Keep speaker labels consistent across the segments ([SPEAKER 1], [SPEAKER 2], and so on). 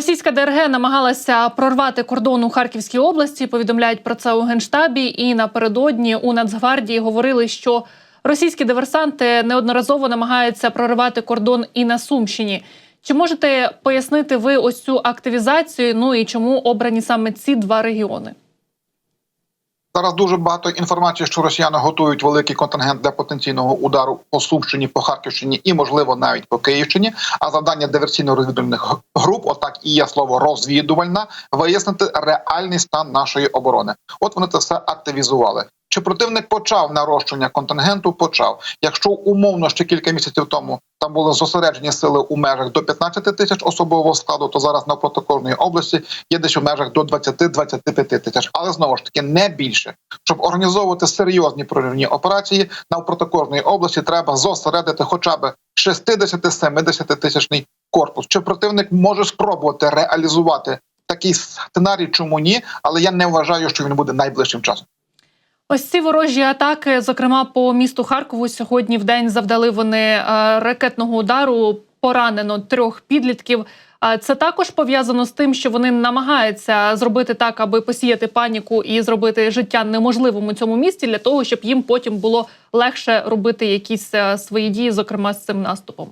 [SPEAKER 1] Російська ДРГ намагалася прорвати кордон у Харківській області. Повідомляють про це у генштабі. І напередодні у Нацгвардії говорили, що російські диверсанти неодноразово намагаються проривати кордон і на Сумщині. Чи можете пояснити ви ось цю активізацію? Ну і чому обрані саме ці два регіони?
[SPEAKER 2] Зараз дуже багато інформації, що росіяни готують великий контингент для потенційного удару по Сумщині, по Харківщині і, можливо, навіть по Київщині. А завдання диверсійно-розвідувальних груп, отак і є слово розвідувальна, вияснити реальний стан нашої оборони. От вони це все активізували. Чи противник почав нарощування контингенту? Почав. Якщо умовно ще кілька місяців тому там були зосереджені сили у межах до 15 тисяч особового складу, то зараз навпроти кожної області є десь у межах до 20-25 тисяч, але знову ж таки не більше. Щоб організовувати серйозні проривні операції, навпроти кожної області треба зосередити хоча б 60-70 тисячний корпус. Чи противник може спробувати реалізувати такий сценарій? Чому ні? Але я не вважаю, що він буде найближчим часом.
[SPEAKER 1] Ось ці ворожі атаки, зокрема по місту Харкову, сьогодні в день завдали вони е, ракетного удару. Поранено трьох підлітків. А Це також пов'язано з тим, що вони намагаються зробити так, аби посіяти паніку і зробити життя неможливим у цьому місті для того, щоб їм потім було легше робити якісь е, свої дії, зокрема з цим наступом.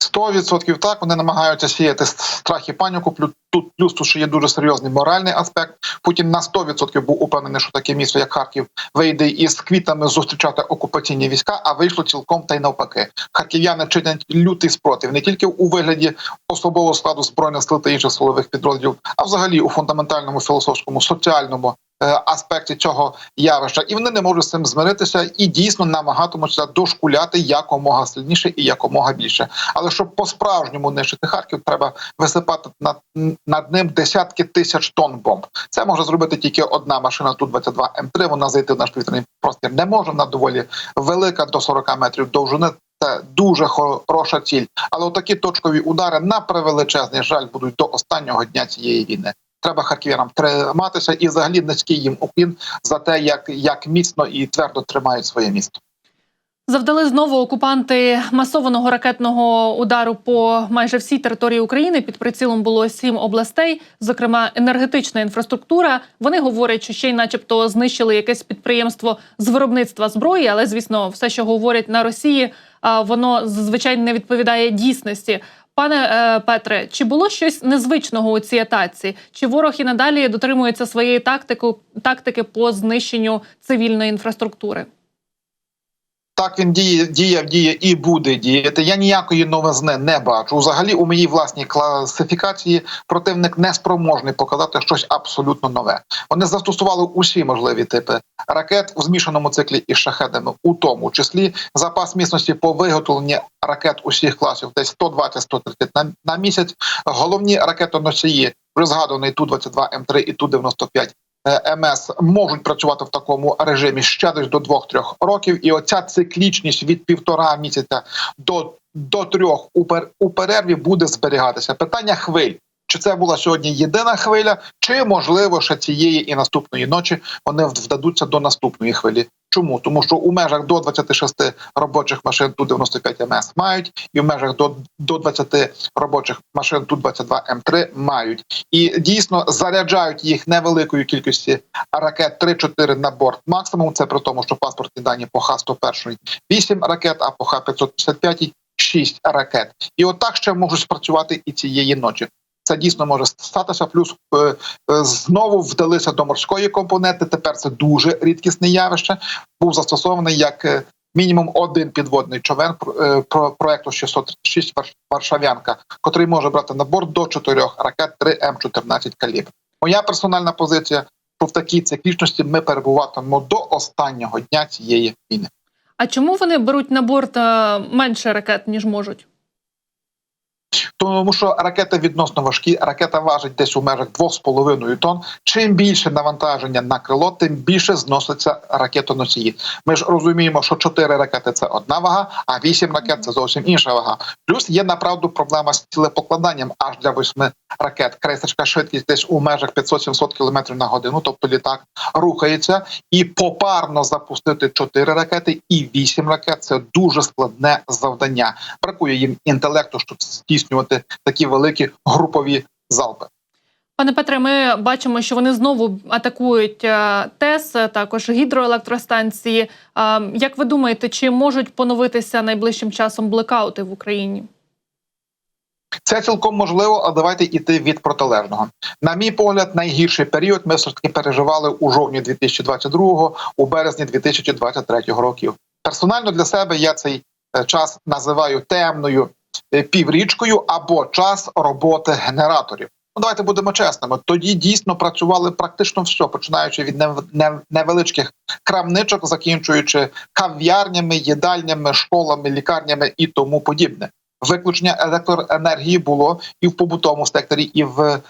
[SPEAKER 2] 100% так вони намагаються сіяти страх і паніку. Тут плюс тут ще є дуже серйозний моральний аспект. Путін на 100% був упевнений, що таке місто, як Харків, вийде із квітами зустрічати окупаційні війська, а вийшло цілком та й навпаки. Харків'яни чинять лютий спротив не тільки у вигляді особового складу збройних сил та інших силових підрозділів, а взагалі у фундаментальному філософському соціальному е, аспекті цього явища, і вони не можуть з цим змиритися і дійсно намагатимуться дошкуляти якомога сильніше і якомога більше. Але щоб по справжньому нищити Харків, треба висипати над, над ним десятки тисяч тонн бомб. Це може зробити тільки одна машина ту 22 М3. Вона зайти в наш повітряний простір не може. Вона доволі велика до 40 метрів довжини. Це дуже хороша ціль, але отакі точкові удари на превеличезний жаль будуть до останнього дня цієї війни. Треба харків'янам триматися і взагалі низький їм уклін за те, як, як міцно і твердо тримають своє місто.
[SPEAKER 1] Завдали знову окупанти масованого ракетного удару по майже всій території України. Під прицілом було сім областей, зокрема енергетична інфраструктура. Вони говорять, що ще й, начебто, знищили якесь підприємство з виробництва зброї, але звісно, все, що говорять на Росії, воно звичайно не відповідає дійсності. Пане е, Петре, чи було щось незвичного у цій атаці? Чи ворог і надалі дотримується своєї тактики, тактики по знищенню цивільної інфраструктури?
[SPEAKER 2] Так він діє, діяв, діє і буде діяти. Я ніякої новизни не бачу. Взагалі, у моїй власній класифікації противник не спроможний показати щось абсолютно нове. Вони застосували усі можливі типи ракет у змішаному циклі із шахедами, у тому числі запас міцності по виготовленні ракет усіх класів, десь 120-130 на, на місяць. Головні ракетоносії вже згаданий ту 22 М3 і ту 95 МС можуть працювати в такому режимі ще десь до 2-3 років, і оця циклічність від півтора місяця до до трьох у перерві буде зберігатися. Питання хвиль. Чи це була сьогодні єдина хвиля, чи можливо ще цієї і наступної ночі вони вдадуться до наступної хвилі? Чому тому, що у межах до 26 робочих машин ту 95 МС мають, і в межах до до 20 робочих машин ту 22 М3 мають, і дійсно заряджають їх невеликою кількості ракет 3-4 на борт. Максимум це при тому, що паспортні дані по Х-101 8 ракет, а по Х-555 6 ракет. І отак ще можуть спрацювати і цієї ночі. Це дійсно може статися. Плюс е, е, знову вдалися до морської компоненти. Тепер це дуже рідкісне явище. Був застосований як е, мінімум один підводний човен про проекту 636 Варшавянка, котрий може брати на борт до чотирьох ракет 3 М14 калібр. Моя персональна позиція, що в такій циклічності ми перебуватимемо до останнього дня цієї війни.
[SPEAKER 1] А чому вони беруть на борт менше ракет ніж можуть?
[SPEAKER 2] Тому що ракети відносно важкі, ракета важить десь у межах 2,5 тонн. Чим більше навантаження на крило, тим більше зноситься ракетоносії. Ми ж розуміємо, що 4 ракети це одна вага, а 8 ракет це зовсім інша вага. Плюс є направду проблема з цілепокладанням аж для 8 ракет. Крейсерська швидкість десь у межах 500-700 км на годину, тобто літак рухається, і попарно запустити 4 ракети і 8 ракет це дуже складне завдання. Бракує їм інтелекту, щоб здійснювати такі великі групові залпи.
[SPEAKER 1] Пане Петре, ми бачимо, що вони знову атакують е, ТЕС, е, також гідроелектростанції. Е, Як ви думаєте, чи можуть поновитися найближчим часом блекаути в Україні?
[SPEAKER 2] Це цілком можливо, а давайте йти від протилежного. На мій погляд, найгірший період ми все ж таки переживали у жовтні 2022, у березні 2023 років. Персонально для себе я цей час називаю темною піврічкою або час роботи генераторів. Ну, давайте будемо чесними. Тоді дійсно працювали практично все, починаючи від нев- нев- невеличких крамничок, закінчуючи кав'ярнями, їдальнями, школами, лікарнями і тому подібне. Виключення електроенергії було і в побутовому секторі, і в е,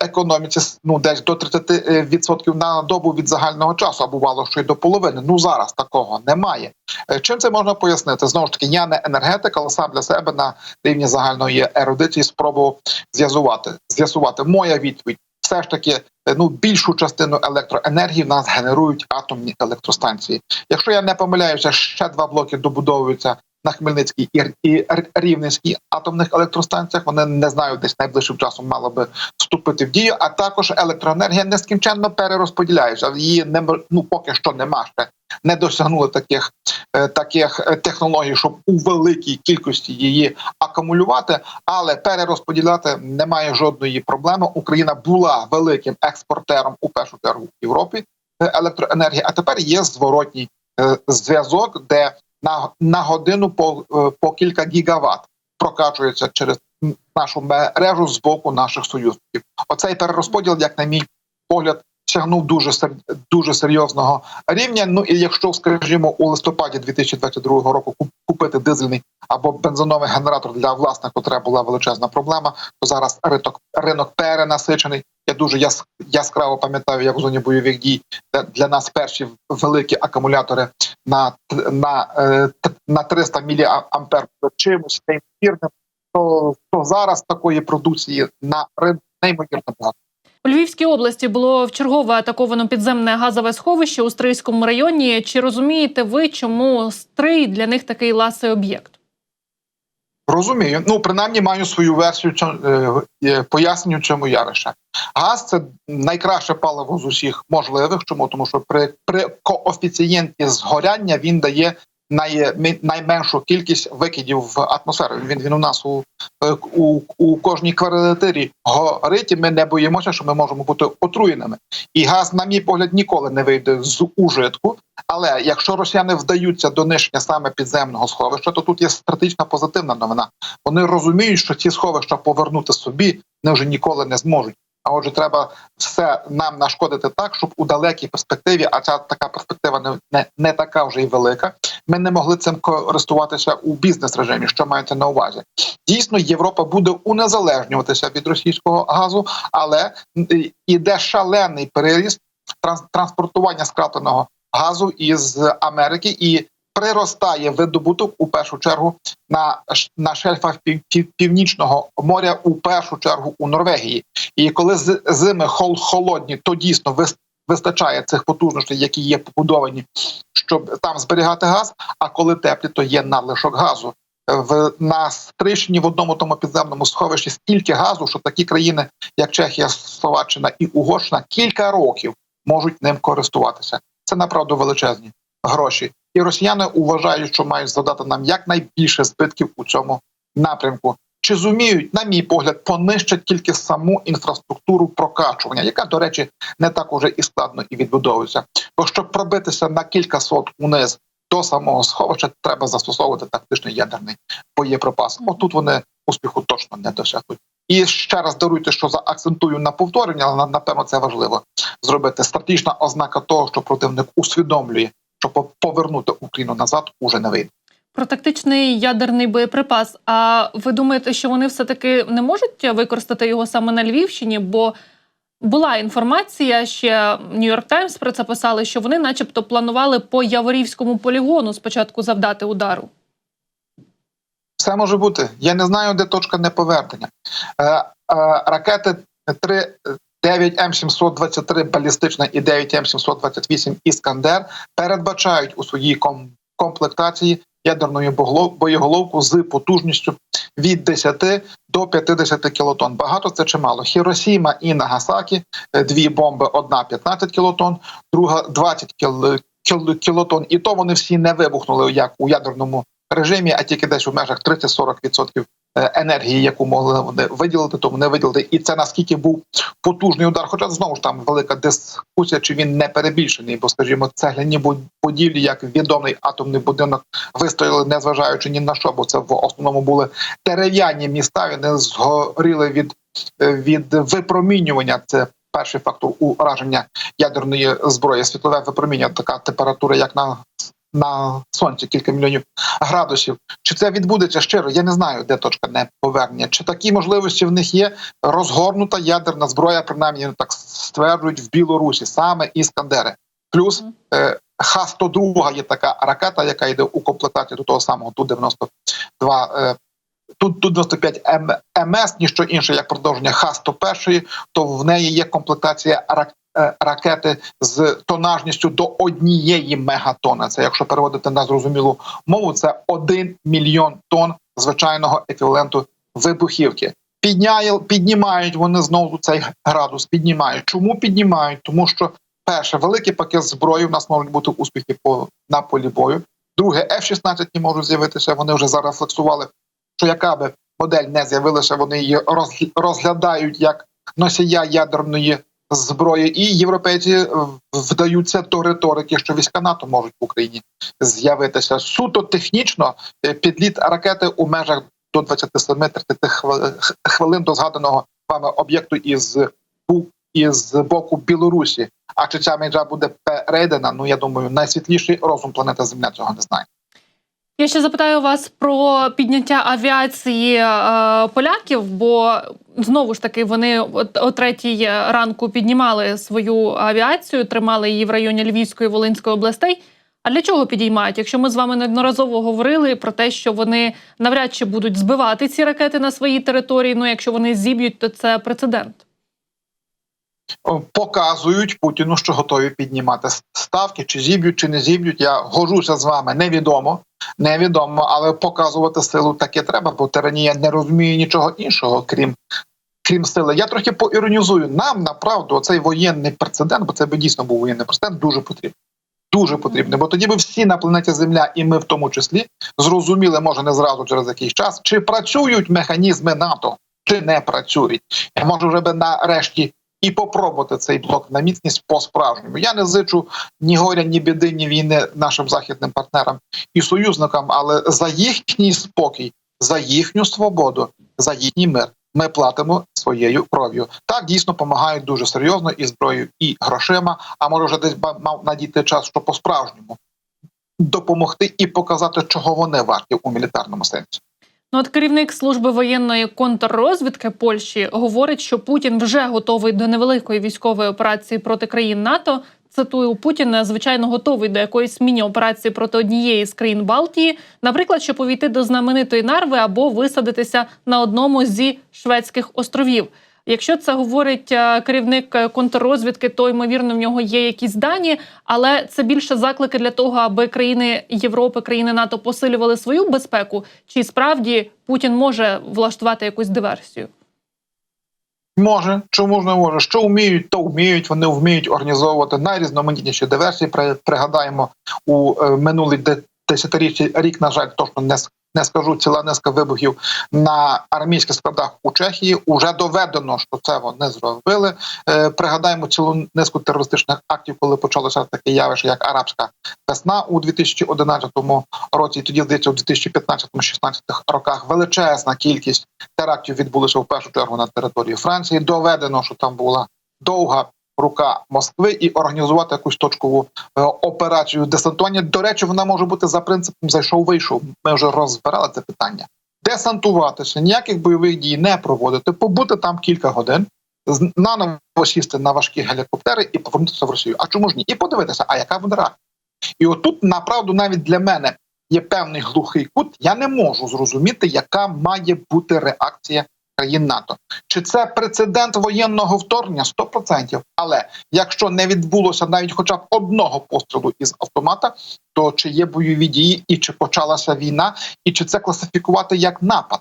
[SPEAKER 2] економіці ну десь до 30% на добу від загального часу, а бувало, що й до половини. Ну зараз такого немає. Е, Чим це можна пояснити? Знову ж таки, я не енергетик, але сам для себе на рівні загальної ерудиції спробував з'ясувати. З'ясувати моя відповідь. Все ж таки, е, ну більшу частину електроенергії в нас генерують атомні електростанції. Якщо я не помиляюся, ще два блоки добудовуються на Хмельницькій і, Рівненській атомних електростанціях. Вони не знаю, десь найближчим часом мало би вступити в дію. А також електроенергія нескінченно перерозподіляється. Її не ну поки що нема ще. Не досягнули таких, е, таких е, технологій, щоб у великій кількості її акумулювати, але перерозподіляти немає жодної проблеми. Україна була великим експортером у першу чергу в Європі е, електроенергії. А тепер є зворотній зв'язок, де на, на годину по, е, по кілька гігават прокачується через нашу мережу з боку наших союзників. Оцей перерозподіл, як на мій погляд, сягнув дуже дуже серйозного рівня. Ну і якщо, скажімо, у листопаді 2022 року куп- купити дизельний або бензиновий генератор для власних потреб була величезна проблема, то зараз ринок, ринок перенасичений. Я дуже яс, яскраво пам'ятаю, як в зоні бойових дій для нас перші великі акумулятори на на, е, на 300 міліампер чимось неймовірним, то, то зараз такої продукції на ринку неймовірно багато.
[SPEAKER 1] У Львівській області було вчергове атаковано підземне газове сховище у Стрийському районі. Чи розумієте ви, чому Стрий для них такий ласий об'єкт?
[SPEAKER 2] Розумію. Ну, принаймні маю свою версію поясню, е, е, пояснюю, чому явище. Газ це найкраще паливо з усіх можливих. Чому? Тому що при, при коофіцієнті згоряння він дає най, найменшу кількість викидів в атмосферу. Він він у нас у, е, у, у кожній квартирі горить, і ми не боїмося, що ми можемо бути отруєними. І газ, на мій погляд, ніколи не вийде з ужитку. Але якщо росіяни вдаються до нищення саме підземного сховища, то тут є стратегічна позитивна новина. Вони розуміють, що ці сховища повернути собі не вже ніколи не зможуть. А отже, треба все нам нашкодити так, щоб у далекій перспективі, а ця така перспектива не, не, не така вже й велика. Ми не могли цим користуватися у бізнес режимі. Що маєте на увазі? Дійсно, Європа буде унезалежнюватися від російського газу, але іде шалений переріст транс- транспортування скрапленого газу із Америки і приростає видобуток у першу чергу на, на шельфах пів, пів- північного моря, у першу чергу у Норвегії. І коли зими хол, холодні, то дійсно вистачає цих потужностей, які є побудовані, щоб там зберігати газ. А коли теплі, то є надлишок газу. В на Стрищині в одному тому підземному сховищі стільки газу, що такі країни, як Чехія, Словаччина і Угорщина, кілька років можуть ним користуватися. Це направду величезні гроші. І росіяни вважають, що мають завдати нам якнайбільше збитків у цьому напрямку. Чи зуміють, на мій погляд, понищать тільки саму інфраструктуру прокачування, яка, до речі, не так уже і складно і відбудовується. Бо щоб пробитися на кілька сот униз до самого сховища, треба застосовувати тактичний ядерний боєприпас. Отут вони успіху точно не досягнуть. І ще раз даруйте, що заакцентую на повторення, але напевно це важливо зробити. Стратегічна ознака того, що противник усвідомлює, що по- повернути Україну назад уже не вийде.
[SPEAKER 1] Про тактичний ядерний боєприпас. А ви думаєте, що вони все таки не можуть використати його саме на Львівщині? Бо була інформація, ще Нью-Йорк Таймс про це писали, що вони, начебто, планували по Яворівському полігону спочатку завдати удару.
[SPEAKER 2] Все може бути. Я не знаю, де точка неповернення. Е, е, ракети 3, 9 М723 балістична і 9 М728 Іскандер передбачають у своїй ком- комплектації ядерною богло- боєголовку з потужністю від 10 до 50 кілотон. Багато це чимало. Хіросіма і Нагасакі е, дві бомби: одна 15 кілотон, друга 20 кіл- кіл- кілотон. І то вони всі не вибухнули як у ядерному режимі, а тільки десь у межах 30-40% е, енергії, яку могли вони виділити, тому не виділити. І це наскільки був потужний удар. Хоча знову ж там велика дискусія, чи він не перебільшений, бо скажімо, цегляні буд- будівлі, як відомий атомний будинок, вистояли, незважаючи ні на що, бо це в основному були дерев'яні міста. Вони згоріли від, е, від випромінювання. Це перший фактор ураження ядерної зброї. Світлове випромінювання, така температура, як на на сонці кілька мільйонів градусів. Чи це відбудеться щиро? Я не знаю, де точка неповернення. Чи такі можливості в них є? Розгорнута ядерна зброя, принаймні так стверджують в Білорусі, саме іскандери. Плюс е, Х-102 є така ракета, яка йде у комплектації до того самого Ту-92 е, Тут тут 95 МС, ніщо інше, як продовження Х-101, то в неї є комплектація ракети з тонажністю до однієї мегатона. Це якщо переводити на зрозумілу мову, це 1 мільйон тонн звичайного еквіваленту вибухівки. Підняє, піднімають вони знову цей градус. Піднімають. Чому піднімають? Тому що перше, великий пакет зброї. У нас можуть бути успіхи по на полі бою. Друге, F-16 не можуть з'явитися. Вони вже зарефлексували, що яка би модель не з'явилася, вони її роз- розглядають як носія ядерної зброї, і європейці вдаються до риторики, що війська НАТО можуть в Україні з'явитися суто технічно. е, Підліт ракети у межах до 27-30 хвили- хвилин до згаданого вами об'єкту із із боку Білорусі. А чи ця межа буде перейдена? Ну я думаю, найсвітліший розум планети Земля цього не знає.
[SPEAKER 1] Я ще запитаю вас про підняття авіації е, поляків, бо знову ж таки вони о третій ранку піднімали свою авіацію, тримали її в районі Львівської Волинської областей. А для чого підіймають? Якщо ми з вами неодноразово говорили про те, що вони навряд чи будуть збивати ці ракети на своїй території. Ну якщо вони зіб'ють, то це прецедент.
[SPEAKER 2] Показують Путіну, що готові піднімати ставки, чи зіб'ють, чи не зіб'ють. Я гожуся з вами. Невідомо, невідомо, але показувати силу таки треба, бо тиранія не розуміє нічого іншого, крім крім сили. Я трохи поіронізую. Нам направду цей воєнний прецедент, бо це би дійсно був воєнний прецедент, дуже потрібен. Дуже потрібний, бо тоді би всі на планеті Земля, і ми в тому числі, зрозуміли, може не зразу через якийсь час, чи працюють механізми НАТО, чи не працюють. Я можу вже би нарешті і попробувати цей блок на міцність по справжньому. Я не зичу ні горя, ні біди, ні війни нашим західним партнерам і союзникам, але за їхній спокій, за їхню свободу, за їхній мир. Ми платимо своєю кров'ю. Так дійсно допомагають дуже серйозно і зброєю, і грошима. А може вже десь мав надійти час, що по справжньому допомогти і показати, чого вони варті у мілітарному сенсі.
[SPEAKER 1] Ну, от керівник служби воєнної контррозвідки Польщі говорить, що Путін вже готовий до невеликої військової операції проти країн НАТО. Цитую Путін, звичайно, готовий до якоїсь міні-операції проти однієї з країн Балтії, наприклад, щоб увійти до знаменитої нарви або висадитися на одному зі шведських островів. Якщо це говорить е, керівник е, контррозвідки, то ймовірно в нього є якісь дані, але це більше заклики для того, аби країни Європи, країни НАТО посилювали свою безпеку. Чи справді Путін може влаштувати якусь диверсію?
[SPEAKER 2] Може, чому ж не може? Що вміють, то вміють. Вони вміють організовувати найрізноманітніші диверсії. При- Пригадаємо у е, минулий де- десятиріччя рік, на жаль, точно не не скажу ціла низка вибухів на армійських складах у Чехії. Уже доведено, що це вони зробили. Е, Пригадаємо цілу низку терористичних актів, коли почалося таке явище, як арабська весна у 2011 році. Тоді здається, у 2015-16 роках величезна кількість терактів відбулися в першу чергу на території Франції. Доведено, що там була довга рука Москви, і організувати якусь точкову е, операцію десантування. До речі, вона може бути за принципом зайшов, вийшов. Ми вже розбирали це питання. Десантуватися, ніяких бойових дій не проводити, побути там кілька годин, наново сісти на важкі гелікоптери і повернутися в Росію. А чому ж ні? І подивитися, а яка буде реакція. І отут, направду, навіть для мене є певний глухий кут. Я не можу зрозуміти, яка має бути реакція країн НАТО. Чи це прецедент воєнного вторгнення? 100%. Але якщо не відбулося навіть хоча б одного пострілу із автомата, то чи є бойові дії, і чи почалася війна, і чи це класифікувати як напад?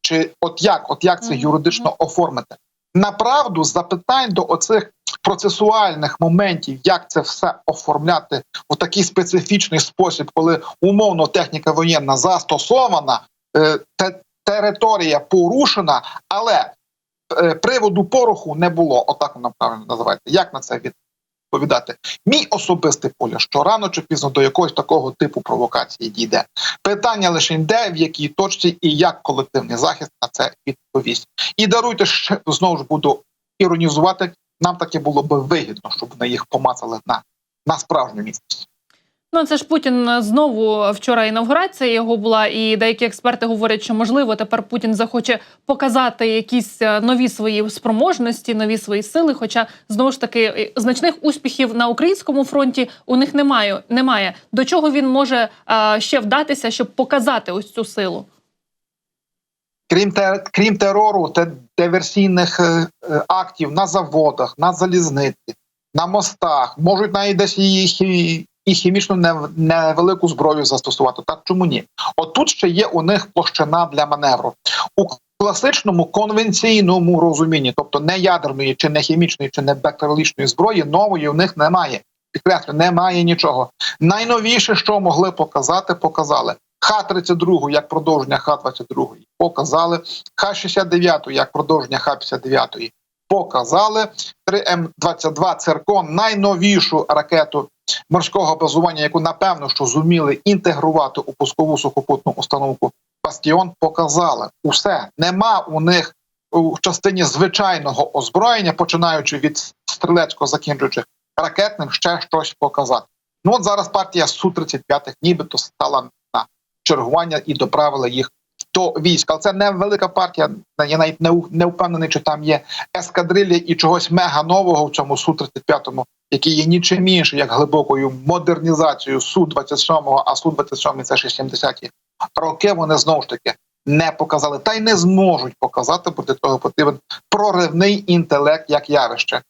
[SPEAKER 2] Чи от як, от як це юридично оформити? Направду запитань до оцих процесуальних моментів, як це все оформляти у такий специфічний спосіб, коли умовно техніка воєнна застосована, е, те, територія порушена, але е, приводу пороху не було. Отак воно правильно називається. Як на це відповідати? Мій особистий поля, що рано чи пізно до якогось такого типу провокації дійде. Питання лише де, в якій точці і як колективний захист на це відповість. І даруйте ще знову ж буду іронізувати. Нам таке було би вигідно, щоб вони їх помацали на, на справжню міцність.
[SPEAKER 1] Ну це ж Путін знову вчора інавгурація його була, і деякі експерти говорять, що можливо тепер Путін захоче показати якісь е, нові свої спроможності, нові свої сили. Хоча знову ж таки е, значних успіхів на українському фронті у них немає. Немає до чого він може е, ще вдатися, щоб показати ось цю силу.
[SPEAKER 2] Крім те, крім терору та диверсійних е, е, актів на заводах, на залізниці, на мостах, можуть навіть десь хі- і хімічну невелику зброю застосувати. Так чому ні? Отут ще є у них площина для маневру у класичному конвенційному розумінні, тобто не ядерної, чи не хімічної, чи не бактеріологічної зброї, нової у них немає. Підкреслю, немає нічого. Найновіше, що могли показати, показали. Х-32 як продовження Х-22 показали. Х-69 як продовження Х-59 показали. 3М-22 «Циркон» найновішу ракету морського базування, яку напевно що зуміли інтегрувати у пускову сухопутну установку Бастіон, показали. Усе нема у них у частині звичайного озброєння, починаючи від стрілецького, закінчуючи ракетним, ще щось показати. Ну от зараз партія Су-35 нібито стала на чергування і доправила їх до війська. Але це невелика партія. Я навіть не, не впевнений, чи там є ескадрилля і чогось мега нового в цьому Су-35, який є нічим інше, як глибокою модернізацією Су-27, а Су-27 це ще 70-ті роки. Вони знову ж таки не показали та й не зможуть показати, бо для того потрібен проривний інтелект як явище.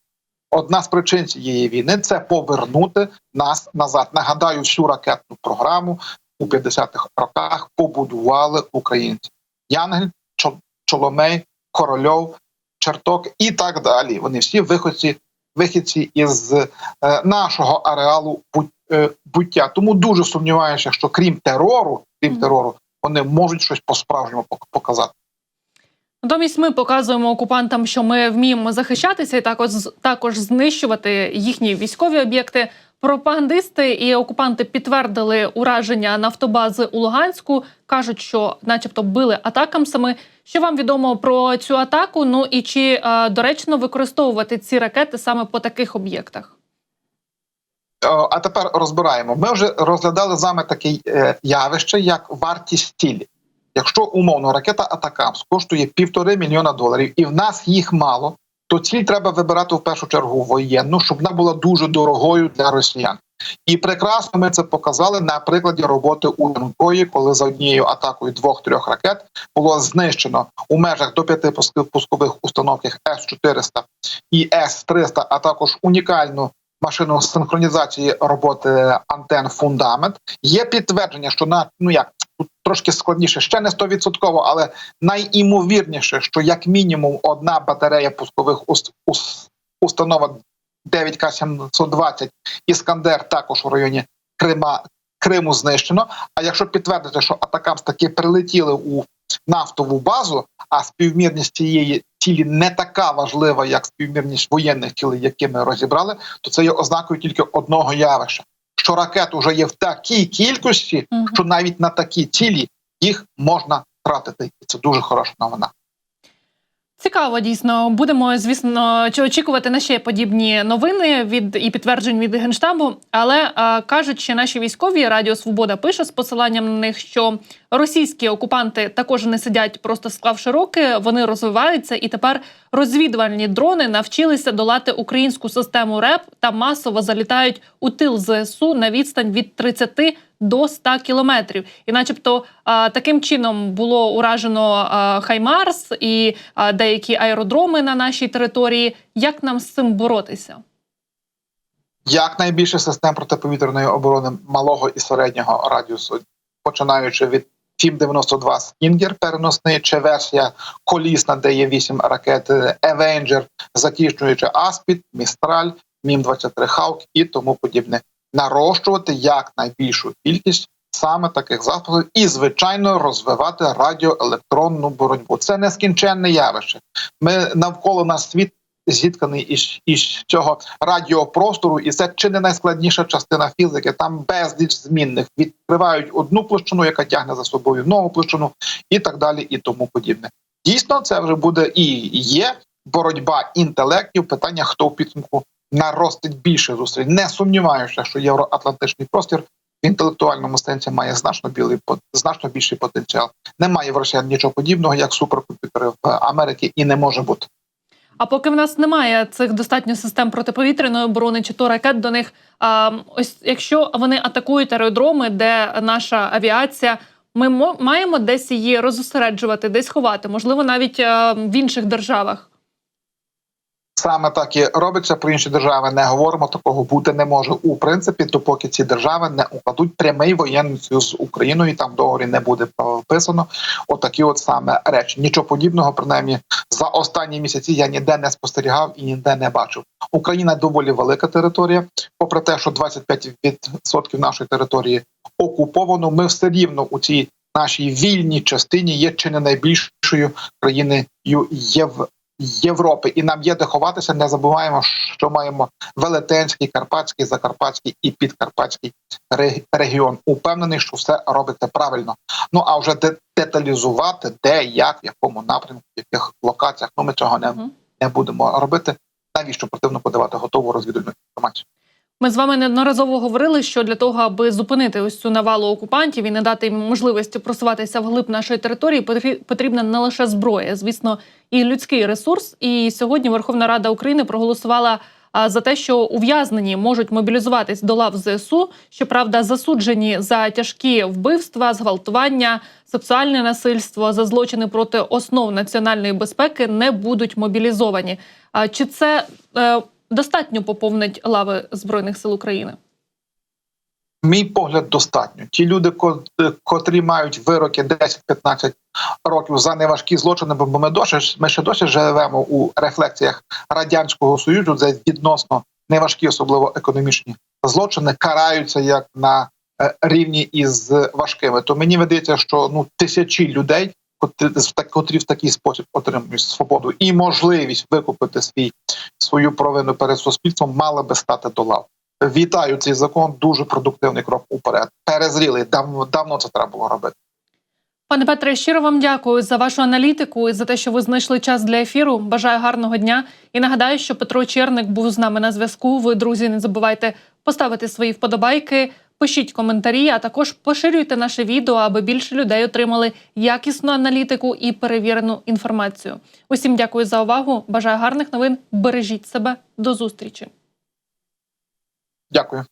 [SPEAKER 2] Одна з причин цієї війни це повернути нас назад. Нагадаю, всю ракетну програму у 50-х роках побудували українці: Янгель, Чоломей, Корольов, Черток і так далі. Вони всі виходці, вихідці із е, нашого ареалу е, буття. Тому дуже сумніваюся, що крім терору, крім терору, вони можуть щось по-справжньому пок- показати.
[SPEAKER 1] Натомість ми показуємо окупантам, що ми вміємо захищатися і також також знищувати їхні військові об'єкти. Пропагандисти і окупанти підтвердили ураження нафтобази у Луганську. кажуть, що, начебто, били атакамсами. Що вам відомо про цю атаку? Ну і чи е, доречно використовувати ці ракети саме по таких об'єктах?
[SPEAKER 2] Е, А тепер розбираємо. Ми вже розглядали вами таке е, явище, як вартість цілі. Якщо умовно ракета Атакамс коштує півтори мільйона доларів, і в нас їх мало, то ціль треба вибирати в першу чергу воєнну, щоб вона була дуже дорогою для росіян. І прекрасно ми це показали на прикладі роботи у Янкої, коли за однією атакою двох-трьох ракет було знищено у межах до п'яти пускових установок С-400 і С-300, а також унікальну машину синхронізації роботи антен фундамент. Є підтвердження, що на ну як тут трошки складніше, ще не 100%, але найімовірніше, що як мінімум одна батарея пускових ус- ус- установок 9К720 Іскандер також у районі Крима. Криму знищено. А якщо підтвердити, що атакамс таки прилетіли у нафтову базу, а співмірність цієї цілі не така важлива, як співмірність воєнних цілей, які ми розібрали, то це є ознакою тільки одного явища: що ракет уже є в такій кількості, що навіть на такі цілі їх можна тратити. І це дуже хороша новина.
[SPEAKER 1] Цікаво, дійсно. Будемо, звісно, чи очікувати на ще подібні новини від і підтверджень від генштабу. Але а, кажуть, що наші військові Радіо Свобода пише з посиланням на них, що російські окупанти також не сидять, просто склавши руки. Вони розвиваються, і тепер розвідувальні дрони навчилися долати українську систему РЕП та масово залітають у тил ЗСУ на відстань від 30 до 100 кілометрів. І, начебто, таким чином було уражено Хаймарс і деякі аеродроми на нашій території. Як нам з цим боротися?
[SPEAKER 2] Як найбільше систем протиповітряної оборони малого і середнього радіусу, починаючи від ФІМ-92 Стінгер переносний, чи версія колісна, де є 8 ракет Евенджер, закінчуючи Аспід, Містраль, Мім-23 Хаук і тому подібне. Нарощувати якнайбільшу кількість саме таких засобів і, звичайно, розвивати радіоелектронну боротьбу. Це нескінченне явище. Ми навколо нас світ зітканий із, із цього радіопростору, і це чи не найскладніша частина фізики. Там безліч змінних відкривають одну площину, яка тягне за собою нову площину, і так далі, і тому подібне. Дійсно, це вже буде і є боротьба інтелектів. Питання, хто в підсумку наростить більше зусиль. Не сумніваюся, що євроатлантичний простір в інтелектуальному сенсі має значно білий значно більший потенціал. Немає в росіян нічого подібного, як суперкомп'ютери в Америці, і не може бути.
[SPEAKER 1] А поки в нас немає цих достатньо систем протиповітряної оборони чи то ракет до них. А ось якщо вони атакують аеродроми, де наша авіація, ми мо- маємо десь її розосереджувати, десь ховати, можливо, навіть е, в інших державах.
[SPEAKER 2] Саме так і робиться про інші держави. Не говоримо такого бути не може у принципі, допоки ці держави не укладуть прямий воєнний союз з Україною. і Там договорі не буде прописано отакі, от саме речі. Нічого подібного, принаймні, за останні місяці я ніде не спостерігав і ніде не бачив. Україна доволі велика територія. Попри те, що 25% нашої території окуповано, ми все рівно у цій нашій вільній частині є чи не найбільшою країною Єв. Європи, і нам є де ховатися. Не забуваємо, що маємо велетенський, карпатський, закарпатський і підкарпатський регіон. Упевнений, що все робиться правильно. Ну а вже де- деталізувати, де, як, в якому напрямку, в яких локаціях. Ну ми цього не, не будемо робити. Навіщо противно подавати готову розвідувальну інформацію?
[SPEAKER 1] Ми з вами неодноразово говорили, що для того, аби зупинити ось цю навалу окупантів і не дати їм можливості просуватися вглиб нашої території, потрібна не лише зброя, звісно, і людський ресурс. І сьогодні Верховна Рада України проголосувала за те, що ув'язнені можуть мобілізуватись до лав ЗСУ. Щоправда, засуджені за тяжкі вбивства, зґвалтування, сексуальне насильство, за злочини проти основ національної безпеки не будуть мобілізовані. Чи це е, достатньо поповнить лави збройних сил України?
[SPEAKER 2] Мій погляд достатньо. Ті люди, котрі мають вироки 10-15 років за неважкі злочини, бо ми досі ми ще досі живемо у рефлексіях радянського союзу, де відносно неважкі, особливо економічні злочини, караються як на е, рівні із важкими. То мені видається, що ну тисячі людей, котрі в такий спосіб отримують свободу і можливість викупити свій свою провину перед суспільством, мали би стати до лав. Вітаю цей закон. Дуже продуктивний крок уперед. Перезрілий. Давно давно це треба було робити.
[SPEAKER 1] Пане Петре, щиро вам дякую за вашу аналітику і за те, що ви знайшли час для ефіру. Бажаю гарного дня. І нагадаю, що Петро Черник був з нами на зв'язку. Ви, друзі, не забувайте поставити свої вподобайки, пишіть коментарі, а також поширюйте наше відео, аби більше людей отримали якісну аналітику і перевірену інформацію. Усім дякую за увагу. Бажаю гарних новин. Бережіть себе. До зустрічі.
[SPEAKER 2] Дякую.